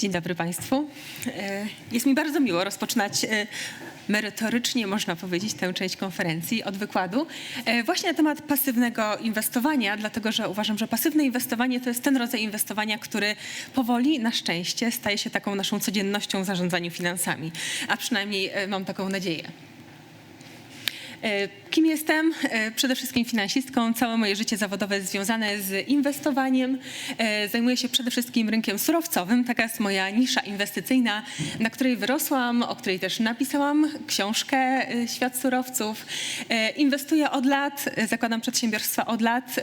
Dzień dobry Państwu. E, Jest mi bardzo miło rozpoczynać e, merytorycznie, można powiedzieć, tę część konferencji od wykładu e, właśnie na temat pasywnego inwestowania, dlatego że uważam, że pasywne inwestowanie to jest ten rodzaj inwestowania, który powoli, na szczęście, staje się taką naszą codziennością w zarządzaniu finansami, a przynajmniej mam taką nadzieję. E, Kim jestem? E, Przede wszystkim finansistką. Całe moje życie zawodowe jest związane z inwestowaniem. E, Zajmuję się przede wszystkim rynkiem surowcowym. Taka jest moja nisza inwestycyjna, na której wyrosłam, o której też napisałam książkę Świat surowców. Inwestuję od lat, zakładam przedsiębiorstwa od lat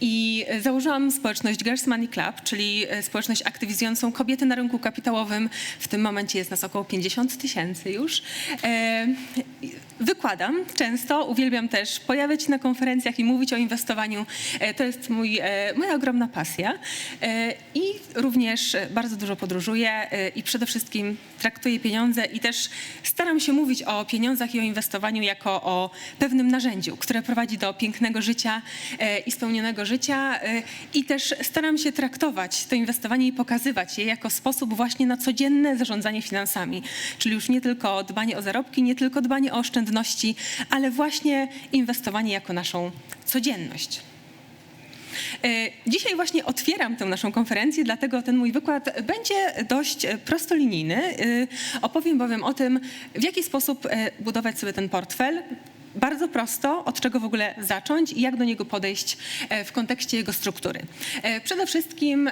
i założyłam społeczność Girls Money Club, czyli społeczność aktywizującą kobiety na rynku kapitałowym. W tym momencie jest nas około 50 tysięcy już. Wykładam często, uwielbiam też pojawiać się na konferencjach i mówić o inwestowaniu. E, To jest mój, e, moja ogromna pasja. E, I również bardzo dużo podróżuję i przede wszystkim traktuję pieniądze i też staram się mówić o pieniądzach i o inwestowaniu jako o pewnym narzędziu, które prowadzi do pięknego życia i spełnionego życia. I też staram się traktować to inwestowanie i pokazywać je jako sposób właśnie na codzienne zarządzanie finansami. Czyli już nie tylko dbanie o zarobki, nie tylko dbanie o oszczędności, ale właśnie inwestowanie jako naszą codzienność. E, Dzisiaj właśnie otwieram tę naszą konferencję, dlatego ten mój wykład będzie dość e, prostolinijny. E, Opowiem bowiem o tym, w jaki sposób budować sobie ten portfel. Bardzo prosto, od czego w ogóle zacząć i jak do niego podejść w kontekście jego struktury. Przede wszystkim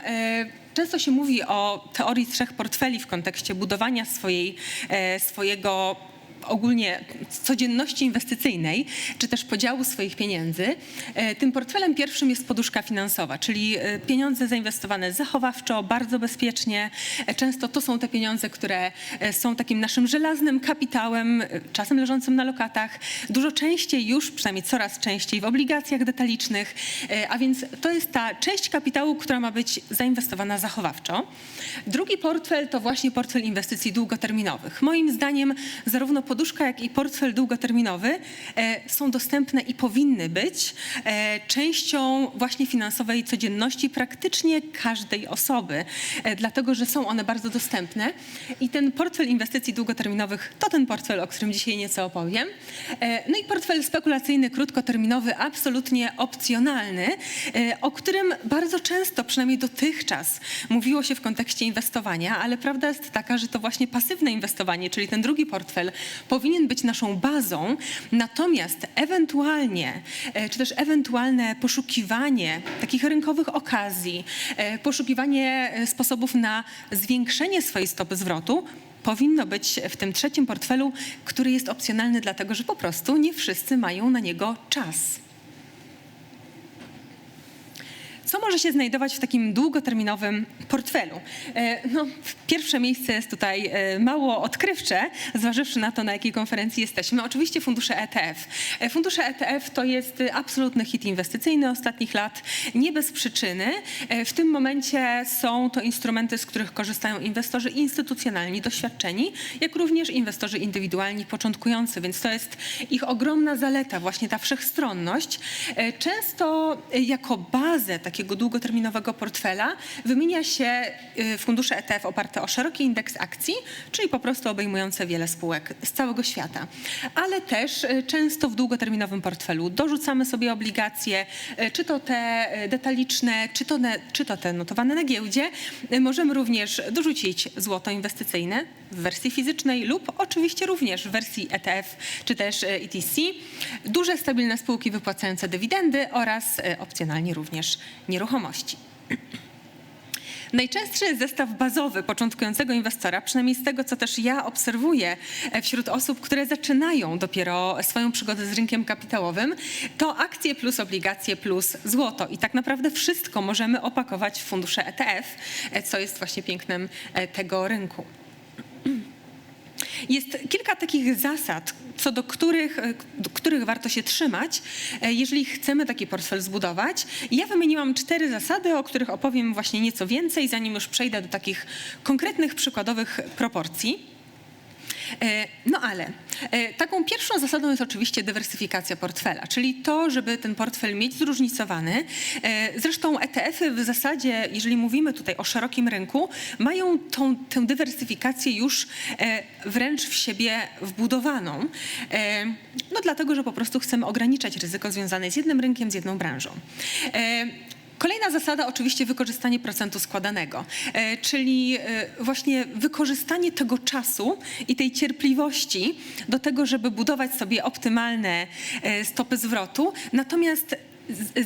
często się mówi o teorii trzech portfeli w kontekście budowania swojej, swojego ogólnie codzienności inwestycyjnej, czy też podziału swoich pieniędzy. E, Tym portfelem pierwszym jest poduszka finansowa, czyli e, pieniądze zainwestowane zachowawczo, bardzo bezpiecznie. E, Często to są te pieniądze, które są takim naszym żelaznym kapitałem, czasem leżącym na lokatach, dużo częściej już, przynajmniej coraz częściej w obligacjach detalicznych, a więc to jest ta część kapitału, która ma być zainwestowana zachowawczo. Drugi portfel to właśnie portfel inwestycji długoterminowych. Moim zdaniem zarówno poduszka, jak i portfel długoterminowy e, są dostępne i powinny być e, częścią właśnie finansowej codzienności praktycznie każdej osoby, e, dlatego że są one bardzo dostępne. I ten portfel inwestycji długoterminowych to ten portfel, o którym dzisiaj nieco opowiem. No i portfel spekulacyjny, krótkoterminowy, absolutnie opcjonalny, o którym bardzo często, przynajmniej dotychczas, mówiło się w kontekście inwestowania, ale prawda jest taka, że to właśnie pasywne inwestowanie, czyli ten drugi portfel, powinien być naszą bazą, natomiast ewentualnie, e, czy też ewentualne poszukiwanie takich rynkowych okazji, e, poszukiwanie e, sposobów na zwiększenie swojej stopy zwrotu, powinno być w tym trzecim portfelu, który jest opcjonalny, dlatego że po prostu nie wszyscy mają na niego czas. Co może się znajdować w takim długoterminowym portfelu? E, No, pierwsze miejsce jest tutaj e, mało odkrywcze, zważywszy na to, na jakiej konferencji jesteśmy. Oczywiście fundusze ETF. E, Fundusze ETF to jest absolutny hit inwestycyjny ostatnich lat, nie bez przyczyny. W tym momencie są to instrumenty, z których korzystają inwestorzy instytucjonalni, doświadczeni, jak również inwestorzy indywidualni, początkujący, więc to jest ich ogromna zaleta, właśnie ta wszechstronność. Często jako bazę takiego długoterminowego portfela wymienia się e, fundusze ETF oparte o szeroki indeks akcji, czyli po prostu obejmujące wiele spółek z całego świata. Ale też e, często w długoterminowym portfelu dorzucamy sobie obligacje, e, czy to te detaliczne, czy to, ne, czy to te notowane na giełdzie. Możemy również dorzucić złoto inwestycyjne w wersji fizycznej lub oczywiście również w wersji ETF czy też e, ETC. Duże, stabilne spółki wypłacające dywidendy oraz e, opcjonalnie również nieruchomości. Najczęstszy zestaw bazowy początkującego inwestora, przynajmniej z tego, co też ja obserwuję e, wśród osób, które zaczynają dopiero swoją przygodę z rynkiem kapitałowym, to akcje plus obligacje plus złoto. I tak naprawdę wszystko możemy opakować w fundusze ETF, e, co jest właśnie pięknem e, tego rynku. Jest kilka takich zasad, co do których, e, do których warto się trzymać, e, jeżeli chcemy taki portfel zbudować. Ja wymieniłam cztery zasady, o których opowiem właśnie nieco więcej, zanim już przejdę do takich konkretnych, przykładowych proporcji. E, No ale e, taką pierwszą zasadą jest oczywiście dywersyfikacja portfela, czyli to, żeby ten portfel mieć zróżnicowany. E, Zresztą ETF-y w zasadzie, jeżeli mówimy tutaj o szerokim rynku, mają tą, tę dywersyfikację już wręcz w siebie wbudowaną. No dlatego, że po prostu chcemy ograniczać ryzyko związane z jednym rynkiem, z jedną branżą. Kolejna zasada oczywiście wykorzystanie procentu składanego, e, czyli e, właśnie wykorzystanie tego czasu i tej cierpliwości do tego, żeby budować sobie optymalne e, stopy zwrotu. Natomiast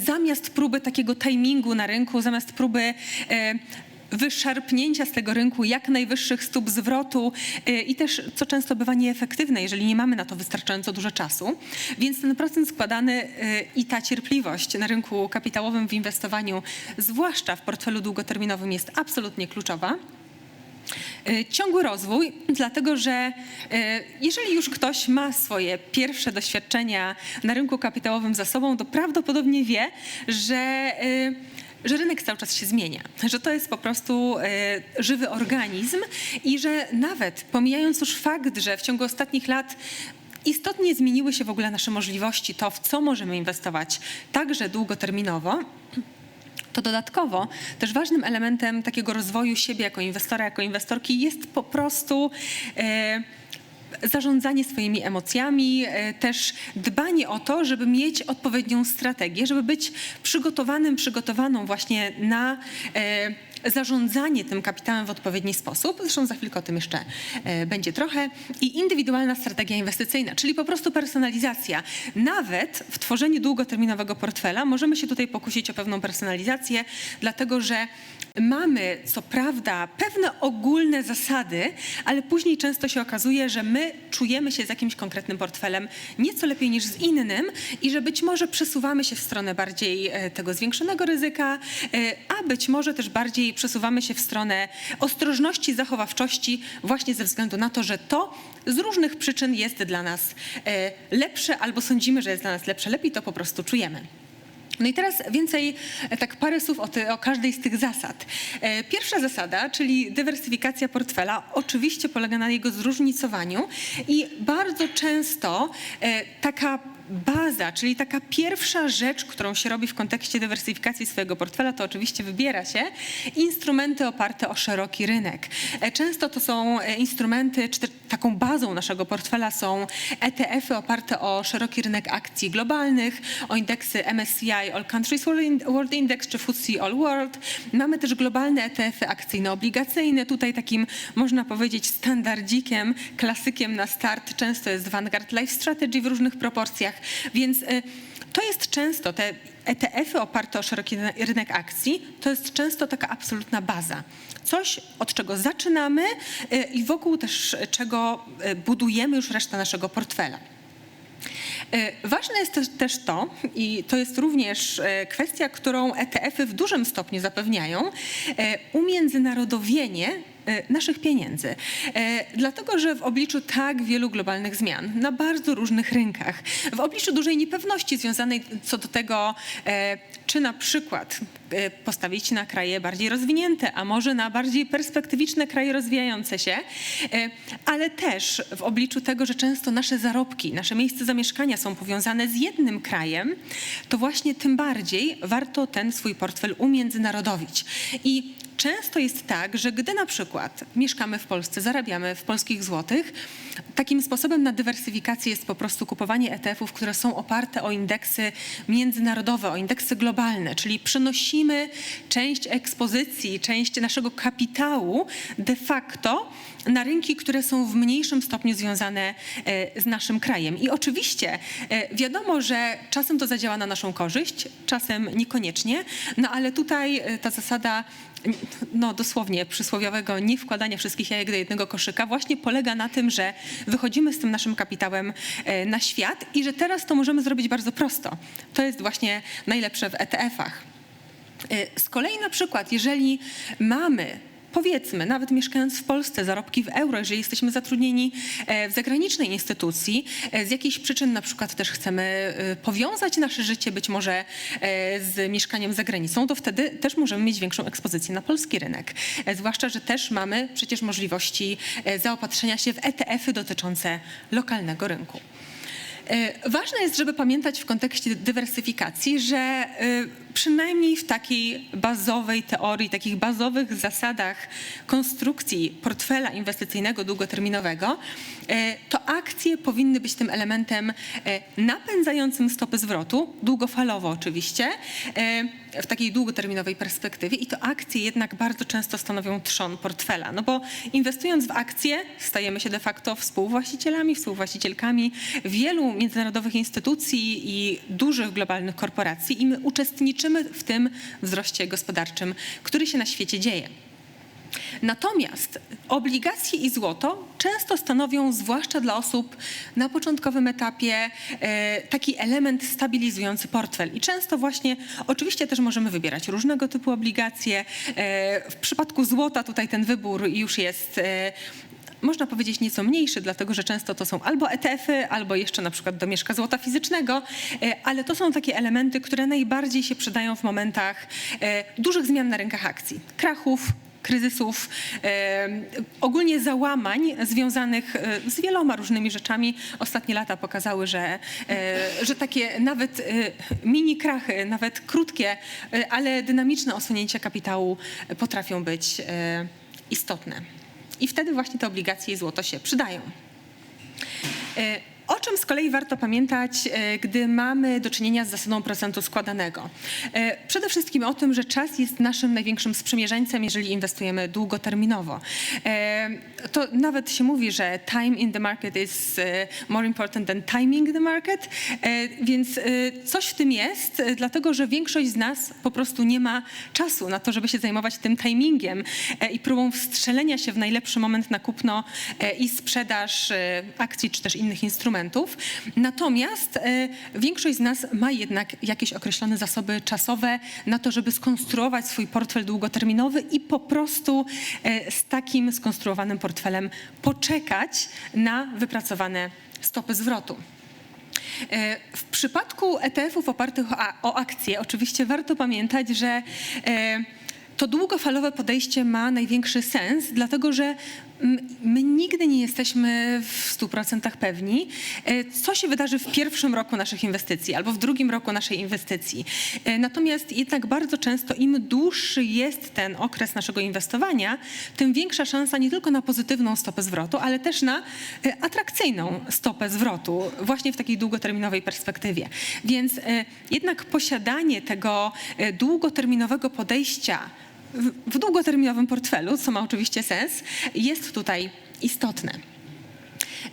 zamiast próby takiego timingu na rynku, zamiast próby wyszarpnięcia z tego rynku jak najwyższych stóp zwrotu y, i też, co często bywa nieefektywne, jeżeli nie mamy na to wystarczająco dużo czasu. Więc ten procent składany y, i ta cierpliwość na rynku kapitałowym w inwestowaniu, zwłaszcza w portfelu długoterminowym, jest absolutnie kluczowa. Y, Ciągły rozwój, dlatego że jeżeli już ktoś ma swoje pierwsze doświadczenia na rynku kapitałowym za sobą, to prawdopodobnie wie, że, że rynek cały czas się zmienia, że to jest po prostu y, żywy organizm i że nawet pomijając już fakt, że w ciągu ostatnich lat istotnie zmieniły się w ogóle nasze możliwości, to w co możemy inwestować także długoterminowo, to dodatkowo też ważnym elementem takiego rozwoju siebie jako inwestora, jako inwestorki jest po prostu e, zarządzanie swoimi emocjami, e, też dbanie o to, żeby mieć odpowiednią strategię, żeby być przygotowanym, przygotowaną właśnie na e, zarządzanie tym kapitałem w odpowiedni sposób. Zresztą za chwilkę o tym jeszcze e, będzie trochę. I indywidualna strategia inwestycyjna, czyli po prostu personalizacja. Nawet w tworzeniu długoterminowego portfela możemy się tutaj pokusić o pewną personalizację, dlatego że mamy co prawda pewne ogólne zasady, ale później często się okazuje, że my czujemy się z jakimś konkretnym portfelem nieco lepiej niż z innym i że być może przesuwamy się w stronę bardziej e, tego zwiększonego ryzyka, e, a być może też bardziej przesuwamy się w stronę ostrożności, zachowawczości, właśnie ze względu na to, że to z różnych przyczyn jest dla nas e, lepsze albo sądzimy, że jest dla nas lepsze. Lepiej to po prostu czujemy. No i teraz więcej, e, tak parę słów o, ty, o każdej z tych zasad. E, Pierwsza zasada, czyli dywersyfikacja portfela, oczywiście polega na jego zróżnicowaniu i bardzo często taka baza, czyli taka pierwsza rzecz, którą się robi w kontekście dywersyfikacji swojego portfela, to oczywiście wybiera się instrumenty oparte o szeroki rynek. E, Często to są e, instrumenty, czy taką bazą naszego portfela są ETF-y oparte o szeroki rynek akcji globalnych, o indeksy MSCI All Countries World Index czy FTSE All World. Mamy też globalne ETF-y akcyjno-obligacyjne. Tutaj takim, można powiedzieć, standardzikiem, klasykiem na start często jest Vanguard Life Strategy w różnych proporcjach, więc y, to jest często te ETF-y oparte o szeroki rynek akcji, to jest często taka absolutna baza. Coś, od czego zaczynamy y, i wokół też czego y, budujemy już resztę naszego portfela. Ważne jest też- to, i to jest również kwestia, którą ETF-y w dużym stopniu zapewniają, umiędzynarodowienie naszych pieniędzy. E, Dlatego, że w obliczu tak wielu globalnych zmian na bardzo różnych rynkach, w obliczu dużej niepewności związanej co do tego, e, czy na przykład e, postawić na kraje bardziej rozwinięte, a może na bardziej perspektywiczne kraje rozwijające się, e, ale też w obliczu tego, że często nasze zarobki, nasze miejsce zamieszkania są powiązane z jednym krajem, to właśnie tym bardziej warto ten swój portfel umiędzynarodowić. I Często jest tak, że gdy na przykład mieszkamy w Polsce, zarabiamy w polskich złotych, takim sposobem na dywersyfikację jest po prostu kupowanie ETF-ów, które są oparte o indeksy międzynarodowe, o indeksy globalne, czyli przenosimy część ekspozycji, część naszego kapitału de facto na rynki, które są w mniejszym stopniu związane e, z naszym krajem. I oczywiście e, wiadomo, że czasem to zadziała na naszą korzyść, czasem niekoniecznie, no ale tutaj e, ta zasada no dosłownie przysłowiowego nie wkładania wszystkich jajek do jednego koszyka właśnie polega na tym, że wychodzimy z tym naszym kapitałem e, na świat i że teraz to możemy zrobić bardzo prosto. To jest właśnie najlepsze w ETF-ach. E, Z kolei na przykład, jeżeli mamy powiedzmy, nawet mieszkając w Polsce, zarobki w euro, jeżeli jesteśmy zatrudnieni e, w zagranicznej instytucji, e, z jakichś przyczyn na przykład też chcemy e, powiązać nasze życie być może z mieszkaniem za granicą, to wtedy też możemy mieć większą ekspozycję na polski rynek. Zwłaszcza, że też mamy przecież możliwości zaopatrzenia się w ETF-y dotyczące lokalnego rynku. Ważne jest, żeby pamiętać w kontekście dywersyfikacji, że przynajmniej w takiej bazowej teorii, takich bazowych zasadach konstrukcji portfela inwestycyjnego długoterminowego, e, to akcje powinny być tym elementem e, napędzającym stopy zwrotu, długofalowo oczywiście, e, w takiej długoterminowej perspektywie i to akcje jednak bardzo często stanowią trzon portfela, no bo inwestując w akcje stajemy się de facto współwłaścicielami, współwłaścicielkami wielu międzynarodowych instytucji i dużych globalnych korporacji i my uczestniczymy w tym wzroście gospodarczym, który się na świecie dzieje. Natomiast obligacje i złoto często stanowią, zwłaszcza dla osób na początkowym etapie, e, taki element stabilizujący portfel. I często właśnie, oczywiście też możemy wybierać różnego typu obligacje. E, W przypadku złota tutaj ten wybór już jest e, można powiedzieć nieco mniejszy, dlatego że często to są albo ETF-y, albo jeszcze na przykład domieszka złota fizycznego, e, ale to są takie elementy, które najbardziej się przydają w momentach e, dużych zmian na rynkach akcji, krachów, kryzysów, e, ogólnie załamań związanych z wieloma różnymi rzeczami. Ostatnie lata pokazały, że, że takie nawet mini krachy, nawet krótkie, ale dynamiczne osunięcia kapitału potrafią być istotne. I wtedy właśnie te obligacje i złoto się przydają. O czym z kolei warto pamiętać, e, gdy mamy do czynienia z zasadą procentu składanego? E, Przede wszystkim o tym, że czas jest naszym największym sprzymierzeńcem, jeżeli inwestujemy długoterminowo. E, To nawet się mówi, że time in the market is more important than timing the market, więc coś w tym jest, dlatego że większość z nas po prostu nie ma czasu na to, żeby się zajmować tym timingiem i próbą wstrzelenia się w najlepszy moment na kupno i sprzedaż akcji czy też innych instrumentów. Natomiast e, większość z nas ma jednak jakieś określone zasoby czasowe na to, żeby skonstruować swój portfel długoterminowy i po prostu e, z takim skonstruowanym portfelem poczekać na wypracowane stopy zwrotu. E, W przypadku ETF-ów opartych o, akcje, oczywiście warto pamiętać, że to długofalowe podejście ma największy sens, dlatego że my nigdy nie jesteśmy w 100% pewni, e, co się wydarzy w pierwszym roku naszych inwestycji albo w drugim roku naszej inwestycji. E, Natomiast jednak bardzo często im dłuższy jest ten okres naszego inwestowania, tym większa szansa nie tylko na pozytywną stopę zwrotu, ale też na e, atrakcyjną stopę zwrotu właśnie w takiej długoterminowej perspektywie. Więc jednak posiadanie tego długoterminowego podejścia w- długoterminowym portfelu, co ma oczywiście sens, jest tutaj istotne.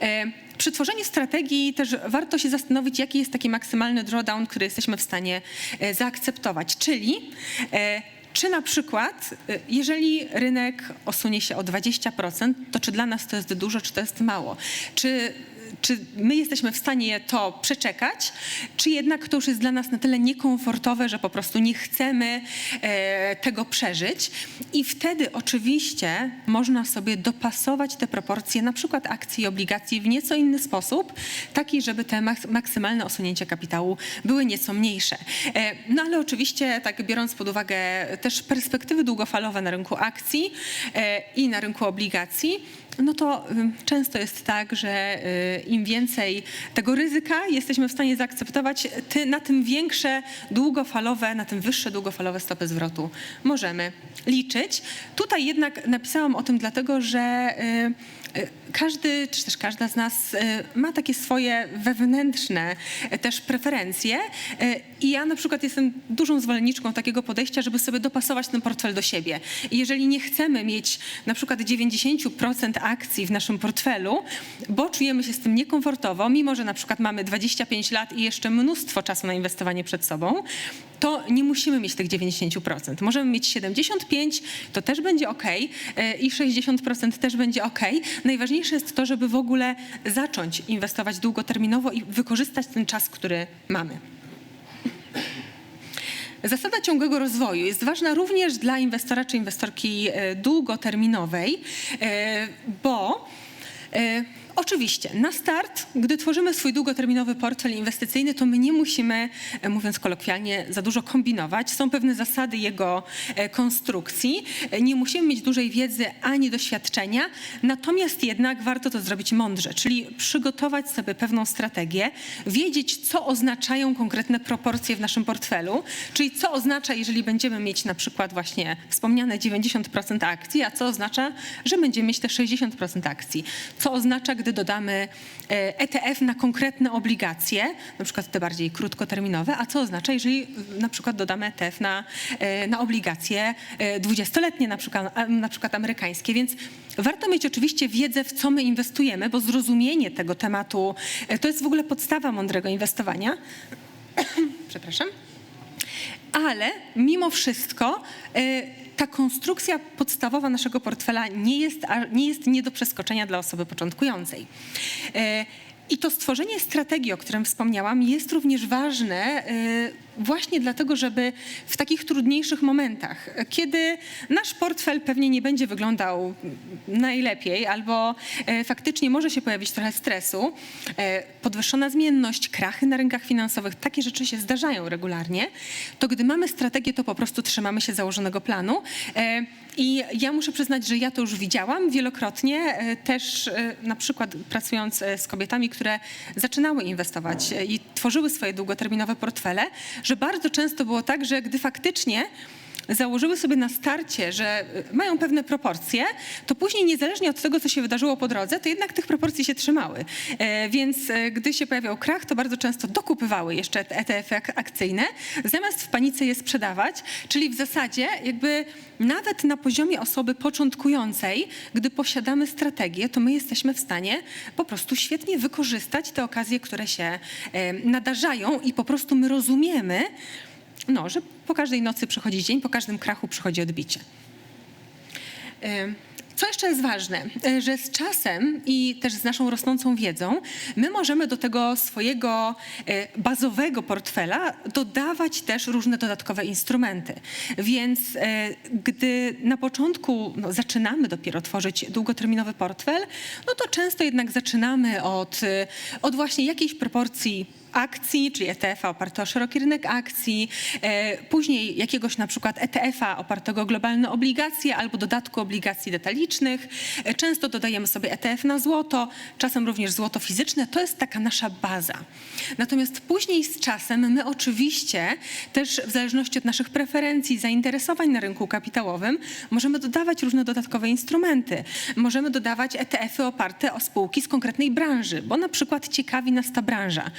E, Przy tworzeniu strategii też warto się zastanowić, jaki jest taki maksymalny drawdown, który jesteśmy w stanie e, zaakceptować. Czyli e, czy na przykład, jeżeli rynek osunie się o 20%, to czy dla nas to jest dużo, czy to jest mało? Czy czy my jesteśmy w stanie to przeczekać, czy jednak to już jest dla nas na tyle niekomfortowe, że po prostu nie chcemy e, tego przeżyć. I wtedy oczywiście można sobie dopasować te proporcje, na przykład akcji i obligacji w nieco inny sposób, taki, żeby te maks- maksymalne osunięcia kapitału były nieco mniejsze. E, no ale oczywiście, tak biorąc pod uwagę też perspektywy długofalowe na rynku akcji e, i na rynku obligacji, no to często jest tak, że y, im więcej tego ryzyka jesteśmy w stanie zaakceptować, ty, na tym większe długofalowe, na tym wyższe długofalowe stopy zwrotu możemy liczyć. Tutaj jednak napisałam o tym dlatego, że y, y, każdy, czy też każda z nas y, ma takie swoje wewnętrzne y, też preferencje y, i ja na przykład jestem dużą zwolenniczką takiego podejścia, żeby sobie dopasować ten portfel do siebie. I jeżeli nie chcemy mieć na przykład 90% akcji w naszym portfelu, bo czujemy się z tym niekomfortowo, mimo że na przykład mamy 25 lat i jeszcze mnóstwo czasu na inwestowanie przed sobą, to nie musimy mieć tych 90%. Możemy mieć 75%, to też będzie ok, i 60% też będzie ok. Najważniejsze jest to, żeby w ogóle zacząć inwestować długoterminowo i wykorzystać ten czas, który mamy. Zasada ciągłego rozwoju jest ważna również dla inwestora czy inwestorki e, długoterminowej, e, bo e, Oczywiście, na start, gdy tworzymy swój długoterminowy portfel inwestycyjny, to my nie musimy, e, mówiąc kolokwialnie, za dużo kombinować. Są pewne zasady jego e, konstrukcji. E, Nie musimy mieć dużej wiedzy ani doświadczenia, natomiast jednak warto to zrobić mądrze, czyli przygotować sobie pewną strategię, wiedzieć, co oznaczają konkretne proporcje w naszym portfelu, czyli co oznacza, jeżeli będziemy mieć na przykład właśnie wspomniane 90% akcji, a co oznacza, że będziemy mieć te 60% akcji. Co oznacza, gdy dodamy e, ETF na konkretne obligacje, na przykład te bardziej krótkoterminowe, a co oznacza, jeżeli e, na przykład dodamy ETF na, e, na obligacje e, 20-letnie, na przykład, na przykład amerykańskie. Więc warto mieć oczywiście wiedzę, w co my inwestujemy, bo zrozumienie tego tematu e, to jest w ogóle podstawa mądrego inwestowania. Przepraszam ale mimo wszystko ta konstrukcja podstawowa naszego portfela nie jest, nie jest nie do przeskoczenia dla osoby początkującej. Y, I to stworzenie strategii, o którym wspomniałam, jest również ważne y, właśnie dlatego, żeby w takich trudniejszych momentach, kiedy nasz portfel pewnie nie będzie wyglądał najlepiej albo e, faktycznie może się pojawić trochę stresu, e, podwyższona zmienność, krachy na rynkach finansowych, takie rzeczy się zdarzają regularnie, to gdy mamy strategię, to po prostu trzymamy się założonego planu. E, I ja muszę przyznać, że ja to już widziałam wielokrotnie, też na przykład pracując z kobietami, które zaczynały inwestować i tworzyły swoje długoterminowe portfele, bardzo często było tak, że gdy faktycznie założyły sobie na starcie, że y, mają pewne proporcje, to później niezależnie od tego, co się wydarzyło po drodze, to jednak tych proporcji się trzymały. E, Więc e, gdy się pojawiał krach, to bardzo często dokupywały jeszcze te ETF-y ak- akcyjne, zamiast w panice je sprzedawać, czyli w zasadzie jakby nawet na poziomie osoby początkującej, gdy posiadamy strategię, to my jesteśmy w stanie po prostu świetnie wykorzystać te okazje, które się e, nadarzają i po prostu my rozumiemy, no, że po każdej nocy przychodzi dzień, po każdym krachu przychodzi odbicie. Co jeszcze jest ważne, Y, że z czasem i też z naszą rosnącą wiedzą, my możemy do tego swojego y, bazowego portfela dodawać też różne dodatkowe instrumenty. Więc y, gdy na początku no, zaczynamy dopiero tworzyć długoterminowy portfel, no to często jednak zaczynamy od, od właśnie jakiejś proporcji akcji, czyli ETF-a opartego o szeroki rynek akcji, e, później jakiegoś na przykład ETF-a opartego o globalne obligacje albo dodatku obligacji detalicznych. E, Często dodajemy sobie ETF na złoto, czasem również złoto fizyczne. To jest taka nasza baza. Natomiast później z czasem my oczywiście też w zależności od naszych preferencji, zainteresowań na rynku kapitałowym możemy dodawać różne dodatkowe instrumenty. Możemy dodawać ETF-y oparte o spółki z konkretnej branży, bo na przykład ciekawi nas ta branża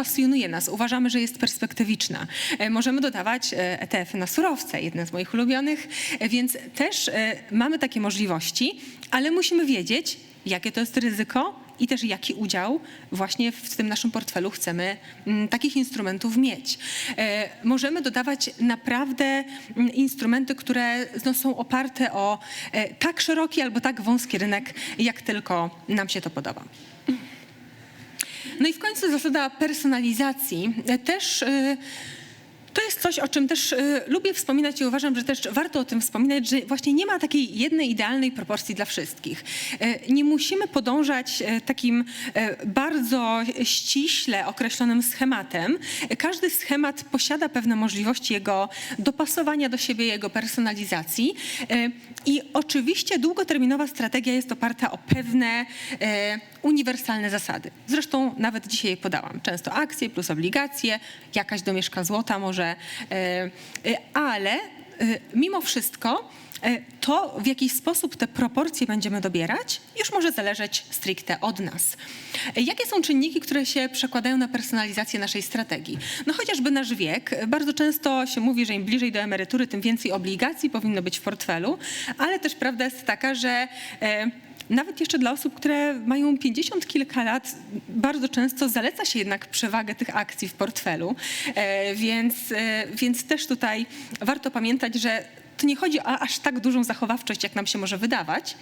pasjonuje nas, uważamy, że jest perspektywiczna. E, Możemy dodawać e, ETF-y na surowce, jeden z moich ulubionych, e, więc też e, mamy takie możliwości, ale musimy wiedzieć, jakie to jest ryzyko i też jaki udział właśnie w tym naszym portfelu chcemy mm, takich instrumentów mieć. E, Możemy dodawać naprawdę mm, instrumenty, które no, są oparte o e, tak szeroki albo tak wąski rynek, jak tylko nam się to podoba. No i w końcu zasada personalizacji też. y, To jest coś, o czym też y, lubię wspominać i uważam, że też warto o tym wspominać, że właśnie nie ma takiej jednej idealnej proporcji dla wszystkich. Y, nie musimy podążać takim bardzo ściśle określonym schematem. Każdy schemat posiada pewne możliwości jego dopasowania do siebie, jego personalizacji. I oczywiście długoterminowa strategia jest oparta o pewne uniwersalne zasady. Zresztą nawet dzisiaj je podałam. Często akcje plus obligacje, jakaś domieszka złota może, e, e, ale e, mimo wszystko to, w jaki sposób te proporcje będziemy dobierać, już może zależeć stricte od nas. Jakie są czynniki, które się przekładają na personalizację naszej strategii? No chociażby nasz wiek. Bardzo często się mówi, że im bliżej do emerytury, tym więcej obligacji powinno być w portfelu, ale też prawda jest taka, że nawet jeszcze dla osób, które mają 50 kilka lat, bardzo często zaleca się jednak przewagę tych akcji w portfelu, E, więc, e, więc też tutaj warto pamiętać, że to nie chodzi o aż tak dużą zachowawczość, jak nam się może wydawać.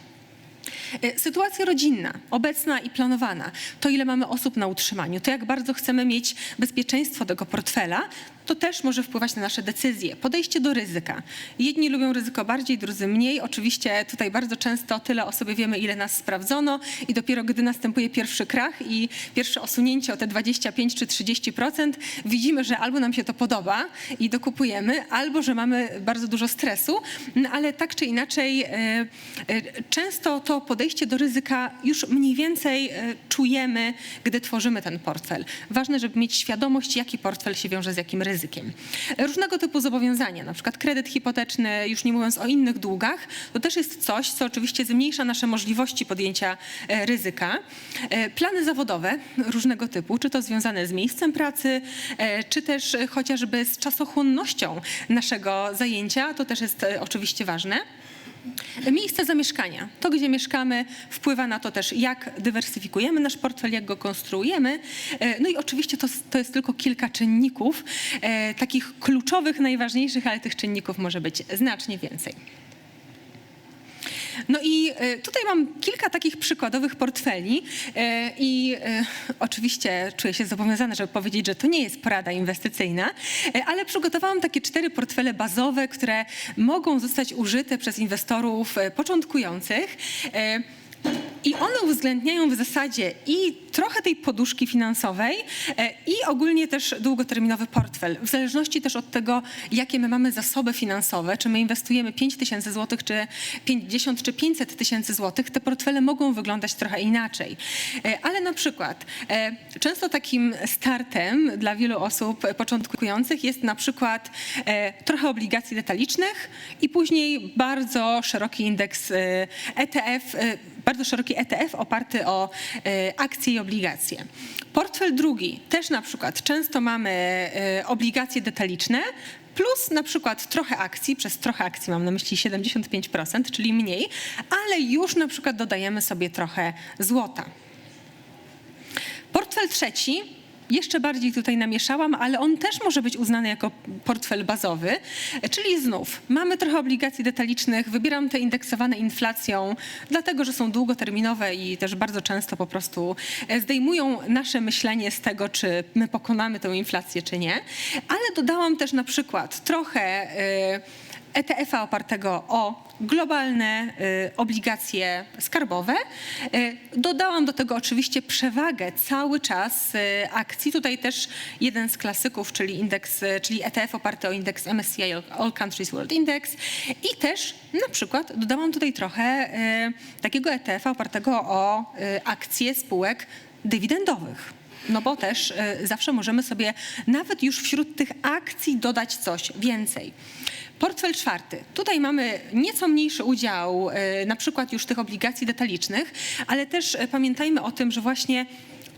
E, Sytuacja rodzinna, obecna i planowana, to ile mamy osób na utrzymaniu, to jak bardzo chcemy mieć bezpieczeństwo tego portfela, to też może wpływać na nasze decyzje. Podejście do ryzyka. Jedni lubią ryzyko bardziej, drudzy mniej. Oczywiście tutaj bardzo często tyle o sobie wiemy, ile nas sprawdzono i dopiero gdy następuje pierwszy krach i pierwsze osunięcie o te 25 czy 30%, widzimy, że albo nam się to podoba i dokupujemy, albo że mamy bardzo dużo stresu, no, ale tak czy inaczej e, e, często to podejście do ryzyka już mniej więcej e, czujemy, gdy tworzymy ten portfel. Ważne, żeby mieć świadomość, jaki portfel się wiąże z jakim ryzykiem. Różnego typu zobowiązania, na przykład kredyt hipoteczny, już nie mówiąc o innych długach, to też jest coś, co oczywiście zmniejsza nasze możliwości podjęcia e, ryzyka. E, Plany zawodowe różnego typu, czy to związane z miejscem pracy, e, czy też chociażby z czasochłonnością naszego zajęcia, to też jest oczywiście ważne. Miejsce zamieszkania. To, gdzie mieszkamy, wpływa na to też, jak dywersyfikujemy nasz portfel, jak go konstruujemy. E, No i oczywiście to, to jest tylko kilka czynników, e, takich kluczowych, najważniejszych, ale tych czynników może być znacznie więcej. No i e, tutaj mam kilka takich przykładowych portfeli e, i e, oczywiście czuję się zobowiązana, żeby powiedzieć, że to nie jest porada inwestycyjna, ale przygotowałam takie cztery portfele bazowe, które mogą zostać użyte przez inwestorów początkujących. I one uwzględniają w zasadzie i trochę tej poduszki finansowej e, i ogólnie też długoterminowy portfel. W zależności też od tego, jakie my mamy zasoby finansowe, czy my inwestujemy 5 tysięcy złotych, czy 50, czy 500 tysięcy złotych, te portfele mogą wyglądać trochę inaczej. E, Ale na przykład e, często takim startem dla wielu osób początkujących jest na przykład trochę obligacji detalicznych i później bardzo szeroki indeks ETF, bardzo szeroki ETF oparty o e, akcje i obligacje. Portfel drugi też na przykład często mamy e, obligacje detaliczne plus na przykład trochę akcji, przez trochę akcji mam na myśli 75%, czyli mniej, ale już na przykład dodajemy sobie trochę złota. Portfel trzeci, jeszcze bardziej tutaj namieszałam, ale on też może być uznany jako portfel bazowy, czyli znów mamy trochę obligacji detalicznych, wybieram te indeksowane inflacją, dlatego że są długoterminowe i też bardzo często po prostu e, zdejmują nasze myślenie z tego, czy my pokonamy tę inflację, czy nie. Ale dodałam też na przykład trochę e, ETF-a opartego o globalne y, obligacje skarbowe. Y, dodałam do tego oczywiście przewagę cały czas y, akcji. Tutaj też jeden z klasyków, czyli indeks, czyli ETF oparty o indeks MSCI All Countries World Index i też na przykład dodałam tutaj trochę takiego ETF-a opartego o akcje spółek dywidendowych. No bo też zawsze możemy sobie nawet już wśród tych akcji dodać coś więcej. Portfel czwarty. Tutaj mamy nieco mniejszy udział y, na przykład już tych obligacji detalicznych, ale też y, pamiętajmy o tym, że właśnie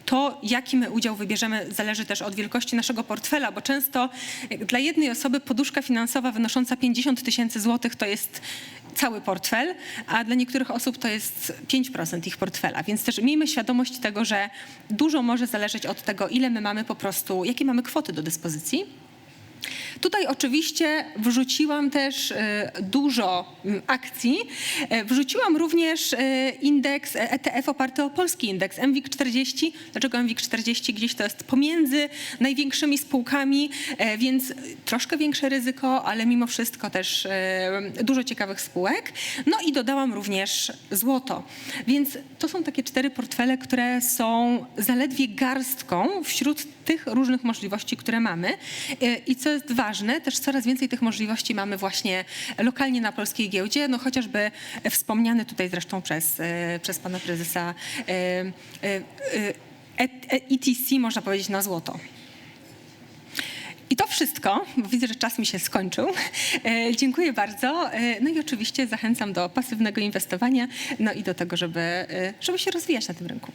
to, jaki my udział wybierzemy, zależy też od wielkości naszego portfela, bo często y, dla jednej osoby poduszka finansowa wynosząca 50 tysięcy złotych to jest cały portfel, a dla niektórych osób to jest 5% ich portfela. Więc też miejmy świadomość tego, że dużo może zależeć od tego, ile my mamy po prostu, jakie mamy kwoty do dyspozycji. Tutaj oczywiście wrzuciłam też e, dużo akcji. E, Wrzuciłam również e, indeks ETF oparty o polski indeks MWIG 40. Dlaczego MWIG 40? Gdzieś to jest pomiędzy największymi spółkami, więc troszkę większe ryzyko, ale mimo wszystko też dużo ciekawych spółek. No i dodałam również złoto. Więc to są takie cztery portfele, które są zaledwie garstką wśród tych różnych możliwości, które mamy. I co jest ważne, też coraz więcej tych możliwości mamy właśnie lokalnie na polskiej giełdzie, no chociażby wspomniany tutaj zresztą przez, e, przez pana prezesa e, e, ETC, można powiedzieć, na złoto. I to wszystko, bo widzę, że czas mi się skończył. Dziękuję bardzo. No i oczywiście zachęcam do pasywnego inwestowania, no i do tego, żeby, żeby się rozwijać na tym rynku.